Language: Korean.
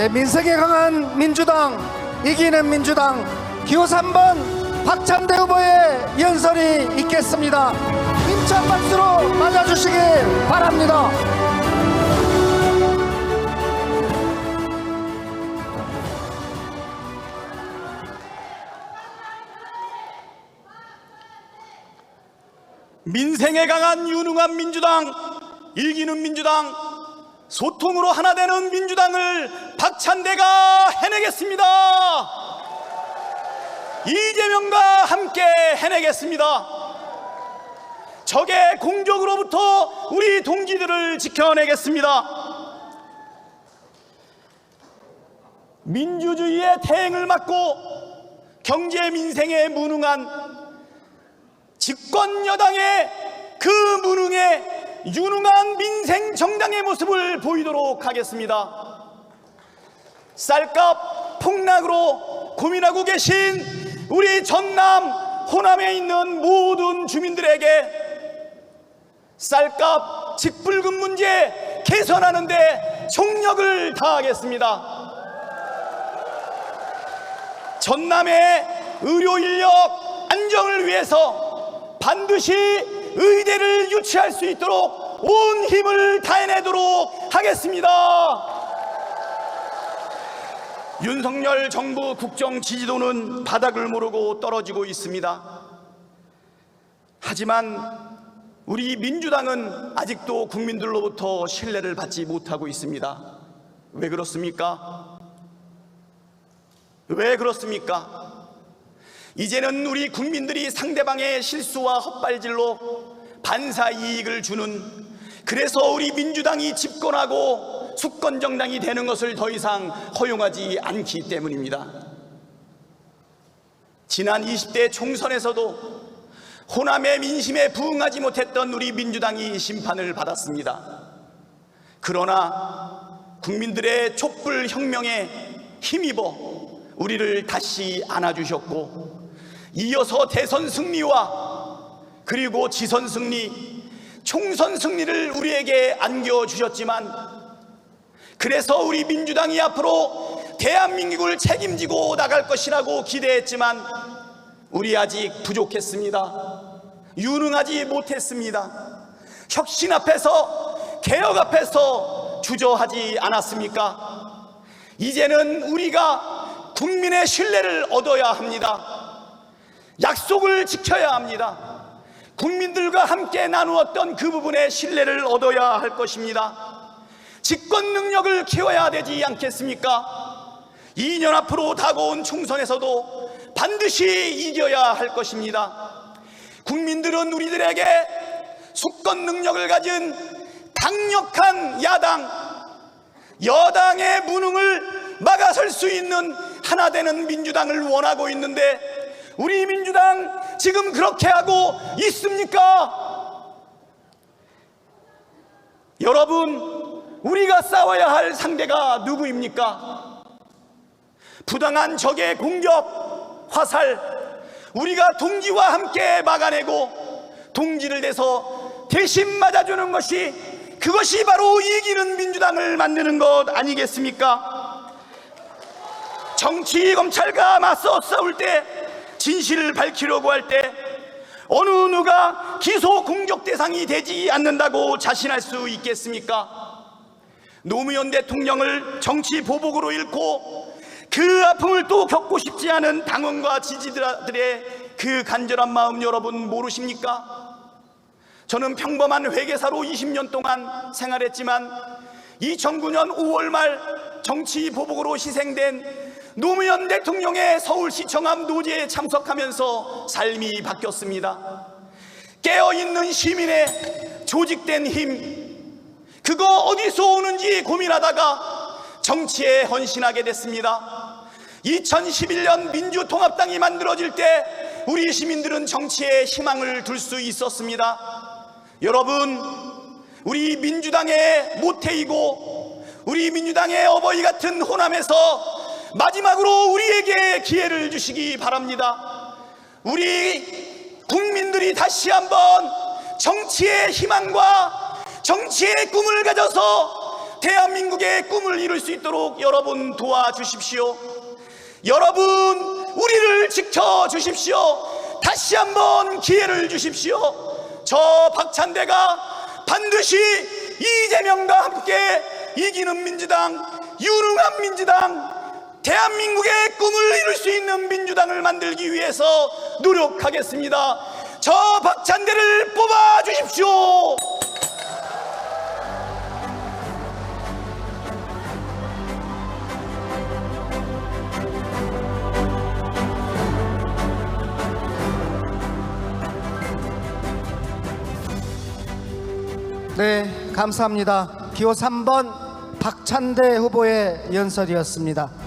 예, 민색에 강한 민주당 이기는 민주당 기호 3번 박찬대 후보의 연설이 있겠습니다. 힘찬 박수로 맞아주시기 바랍니다. 민생에 강한 유능한 민주당, 이기는 민주당, 소통으로 하나 되는 민주당을 박찬대가 해내겠습니다. 이재명과 함께 해내겠습니다. 적의 공격으로부터 우리 동지들을 지켜내겠습니다. 민주주의의 태행을 막고 경제 민생에 무능한 집권 여당의 그 무능에 유능한 민생 정당의 모습을 보이도록 하겠습니다. 쌀값 폭락으로 고민하고 계신 우리 전남 호남에 있는 모든 주민들에게 쌀값 직불금 문제 개선하는데 총력을 다하겠습니다. 전남의 의료 인력 안정을 위해서 반드시 의대를 유치할 수 있도록 온 힘을 다해내도록 하겠습니다. 윤석열 정부 국정 지지도는 바닥을 모르고 떨어지고 있습니다. 하지만 우리 민주당은 아직도 국민들로부터 신뢰를 받지 못하고 있습니다. 왜 그렇습니까? 왜 그렇습니까? 이제는 우리 국민들이 상대방의 실수와 헛발질로 반사 이익을 주는 그래서 우리 민주당이 집권하고 수권 정당이 되는 것을 더 이상 허용하지 않기 때문입니다. 지난 20대 총선에서도 호남의 민심에 부응하지 못했던 우리 민주당이 심판을 받았습니다. 그러나 국민들의 촛불 혁명에 힘입어 우리를 다시 안아주셨고 이어서 대선 승리와 그리고 지선 승리, 총선 승리를 우리에게 안겨주셨지만 그래서 우리 민주당이 앞으로 대한민국을 책임지고 나갈 것이라고 기대했지만 우리 아직 부족했습니다. 유능하지 못했습니다. 혁신 앞에서 개혁 앞에서 주저하지 않았습니까? 이제는 우리가 국민의 신뢰를 얻어야 합니다. 약속을 지켜야 합니다. 국민들과 함께 나누었던 그 부분의 신뢰를 얻어야 할 것입니다. 집권 능력을 키워야 되지 않겠습니까? 2년 앞으로 다가온 총선에서도 반드시 이겨야 할 것입니다. 국민들은 우리들에게 수권 능력을 가진 강력한 야당, 여당의 무능을 막아설 수 있는 하나 되는 민주당을 원하고 있는데 우리 민주당 지금 그렇게 하고 있습니까? 여러분, 우리가 싸워야 할 상대가 누구입니까? 부당한 적의 공격, 화살, 우리가 동지와 함께 막아내고 동지를 내서 대신 맞아주는 것이 그것이 바로 이기는 민주당을 만드는 것 아니겠습니까? 정치 검찰과 맞서 싸울 때 진실을 밝히려고 할 때 어느 누가 기소 공격 대상이 되지 않는다고 자신할 수 있겠습니까? 노무현 대통령을 정치 보복으로 잃고 그 아픔을 또 겪고 싶지 않은 당원과 지지자들의 그 간절한 마음 여러분 모르십니까? 저는 평범한 회계사로 20년 동안 생활했지만 2009년 5월 말 정치 보복으로 희생된 노무현 대통령의 서울시청암 노제에 참석하면서 삶이 바뀌었습니다. 깨어있는 시민의 조직된 힘, 그거 어디서 오는지 고민하다가 정치에 헌신하게 됐습니다. 2011년 민주통합당이 만들어질 때 우리 시민들은 정치에 희망을 둘 수 있었습니다. 여러분, 우리 민주당의 모태이고 우리 민주당의 어버이 같은 호남에서 마지막으로 우리에게 기회를 주시기 바랍니다. 우리 국민들이 다시 한번 정치의 희망과 정치의 꿈을 가져서 대한민국의 꿈을 이룰 수 있도록 여러분 도와주십시오. 여러분 우리를 지켜주십시오. 다시 한번 기회를 주십시오. 저 박찬대가 반드시 이재명과 함께 이기는 민주당, 유능한 민주당, 대한민국의 꿈을 이룰 수 있는 민주당을 만들기 위해서 노력하겠습니다. 저 박찬대를 뽑아 주십시오. 네, 감사합니다. 기호 3번 박찬대 후보의 연설이었습니다.